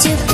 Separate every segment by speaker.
Speaker 1: to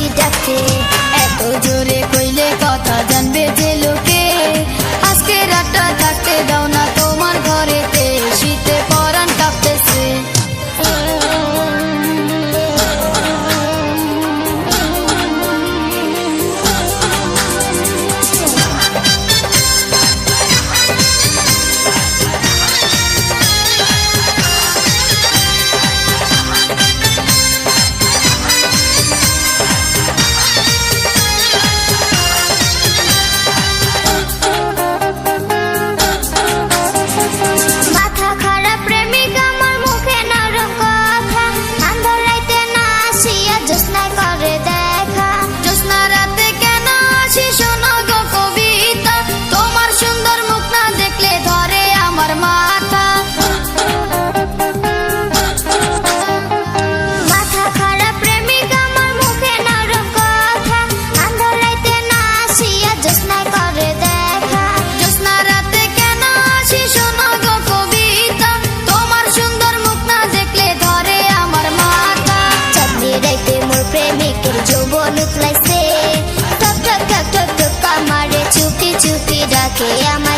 Speaker 1: Yeah.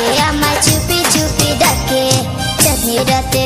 Speaker 1: আমায় চুপি চুপি ডাকে চাঁদনি রাতে